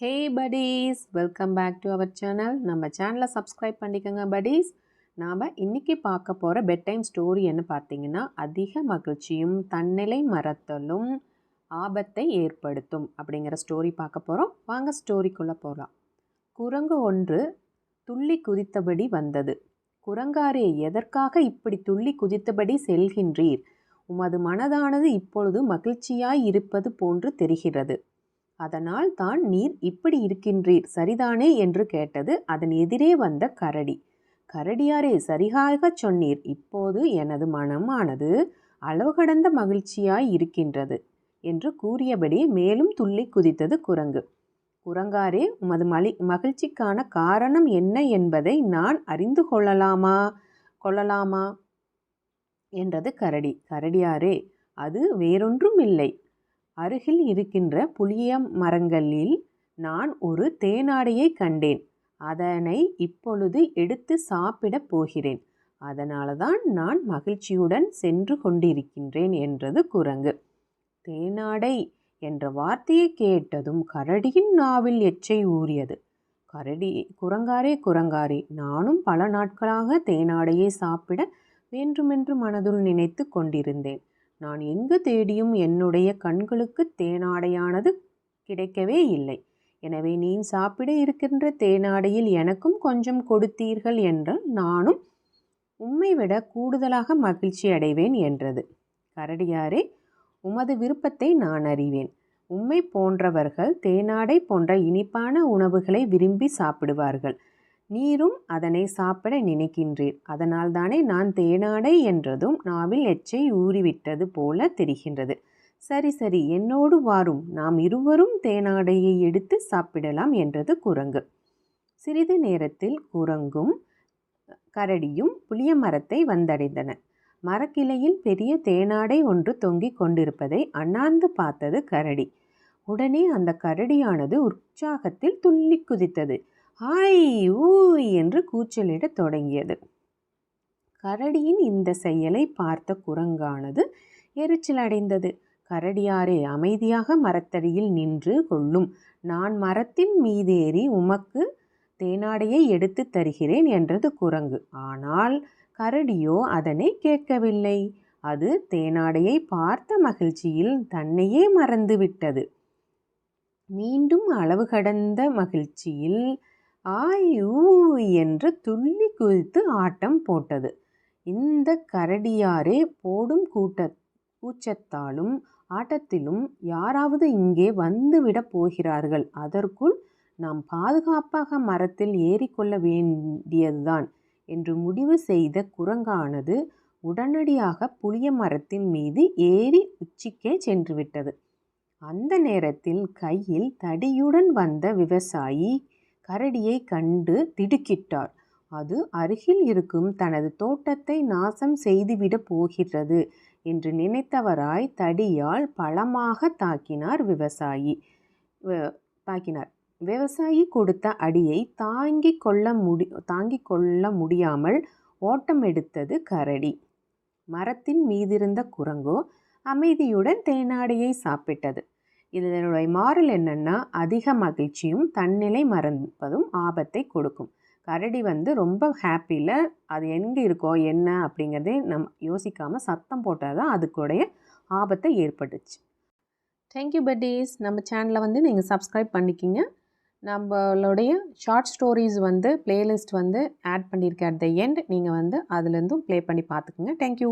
Hey buddies welcome back to our channel நம்ம சேனலை subscribe பண்ணிக்கோங்க படீஸ் நாம் இன்றைக்கி பார்க்க போகிற பெட் டைம் ஸ்டோரி என்ன பார்த்தீங்கன்னா அதிக மகிழ்ச்சியும் தன்னிலை மறத்தலும் ஆபத்தை ஏற்படுத்தும் அப்படிங்கிற ஸ்டோரி பார்க்க போகிறோம் வாங்க ஸ்டோரிக்குள்ளே போகலாம் குரங்கு ஒன்று துள்ளி குதித்தபடி வந்தது. குரங்காரே எதற்காக இப்படி துள்ளி குதித்தபடி செல்கின்றீர்? உமது மனதானது இப்பொழுது மகிழ்ச்சியாய் இருப்பது போன்று தெரிகிறது. அதனால் தான் நீர் இப்படி இருக்கின்றீர் சரிதானே? என்று கேட்டது அதன் எதிரே வந்த கரடி. கரடியாரே சரியாகச் சொன்னீர் இப்போது எனது மனமானது அளவு கடந்த மகிழ்ச்சியாய் இருக்கின்றது என்று கூறியபடி மேலும் துள்ளி குதித்தது குரங்கு. குரங்காரே உமது மலி மகிழ்ச்சிக்கான காரணம் என்ன என்பதை நான் அறிந்து கொள்ளலாமா? கொள்ளலாமா? என்றது கரடி. கரடியாரே அது வேறொன்றும் இல்லை அருகில் இருக்கின்ற புளிய மரங்களில் நான் ஒரு தேனாடையை கண்டேன். அதனை இப்பொழுது எடுத்து சாப்பிடப் போகிறேன். அதனால தான் நான் மகிழ்ச்சியுடன் சென்று கொண்டிருக்கின்றேன் என்றது குரங்கு. தேனாடை என்ற வார்த்தையை கேட்டதும் கரடியின் நாவில் எச்சை ஊறியது. கரடி குரங்காரே குரங்காரே நானும் பல நாட்களாக தேனாடையை சாப்பிட வேண்டுமென்று மனதுள் நினைத்து கொண்டிருந்தேன். நான் எங்கு தேடியும் என்னுடைய கண்களுக்கு தேனாடையானது கிடைக்கவே இல்லை. எனவே நீ சாப்பிட இருக்கின்ற தேனாடையில் எனக்கும் கொஞ்சம் கொடுத்தீர்கள் என்றால் நானும் உம்மை விட கூடுதலாக மகிழ்ச்சி அடைவேன் என்றது. கரடியாரே உமது விருப்பத்தை நான் அறிவேன். உம்மை போன்றவர்கள் தேனாடை போன்ற இனிப்பான உணவுகளை விரும்பி சாப்பிடுவார்கள். நீரும் அதனை சாப்பிட நினைக்கின்றீர். அதனால் தானே நான் தேனாடை என்றதும் நாவில் எச்சை ஊறிவிட்டது போல தெரிகின்றது. சரி சரி என்னோடு வாரும். நாம் இருவரும் தேனாடையை எடுத்து சாப்பிடலாம் என்றது குரங்கு. சிறிது நேரத்தில் குரங்கும் கரடியும் புளிய மரத்தை வந்தடைந்தன. மரக்கிளையில் பெரிய தேனாடை ஒன்று தொங்கிக் கொண்டிருப்பதை அண்ணாந்து பார்த்தது கரடி. உடனே அந்த கரடியானது உற்சாகத்தில் துள்ளி குதித்தது. ஆய் ஊய் என்று கூச்சலிடத் தொடங்கியது. கரடியின் இந்த செயலை பார்த்த குரங்கானது எரிச்சல் அடைந்தது. கரடியாரே அமைதியாக மரத்தடியில் நின்று கொள்ளும் நான் மரத்தின் மீதேறி உமக்கு தேனாடையை எடுத்து தருகிறேன் என்றது குரங்கு. ஆனால் கரடியோ அதனை கேட்கவில்லை. அது தேனாடையை பார்த்த மகிழ்ச்சியில் தன்னையே மறந்துவிட்டது. மீண்டும் அளவு கடந்த மகிழ்ச்சியில் ஆய் என்று துள்ளி குதித்து ஆட்டம் போட்டது. இந்த கரடியாரே போடும் கூட்ட கூச்சத்தாலும் ஆட்டத்திலும் யாராவது இங்கே வந்துவிடப் போகிறார்கள். அதற்குள் நாம் பாதுகாப்பாக மரத்தில் ஏறிக்கொள்ள வேண்டியதுதான் என்று முடிவு செய்த குரங்கானது உடனடியாக புளிய மரத்தின் மீது ஏறி உச்சிக்கே சென்றுவிட்டது. அந்த நேரத்தில் கையில் தடியுடன் வந்த விவசாயி கரடியை கண்டு திடுக்கிட்டார். அது அருகில் இருக்கும் தனது தோட்டத்தை நாசம் செய்துவிடப் போகிறது என்று நினைத்தவராய் தடியால் பலமாக தாக்கினார் விவசாயி. தாக்கினார். விவசாயி கொடுத்த அடியை தாங்கி கொள்ள முடி தாங்கிக் கொள்ள முடியாமல் ஓட்டம் எடுத்தது கரடி. மரத்தின் மீதிருந்த குரங்கோ அமைதியுடன் தேனாடையை சாப்பிட்டது. இதனுடைய மாறல் என்னென்னா அதிக மகிழ்ச்சியும் தன்னிலை மறப்பதும் ஆபத்தை கொடுக்கும். கரடி வந்து ரொம்ப ஹாப்பியில் அது எங்கே இருக்கோ என்ன அப்படிங்கிறதே நம் யோசிக்காமல் சத்தம் போட்டால் தான் அதுக்குடைய ஆபத்தை ஏற்பட்டுச்சு. தேங்க்யூ பட்டீஸ் நம்ம சேனலை வந்து நீங்கள் சப்ஸ்கிரைப் பண்ணிக்கிங்க. நம்மளுடைய ஷார்ட் ஸ்டோரிஸ் வந்து பிளேலிஸ்ட் வந்து ஆட் பண்ணியிருக்கேன் அட் த எண்ட் நீங்கள் வந்து அதுலேருந்தும் ப்ளே பண்ணி பார்த்துக்குங்க. தேங்க்யூ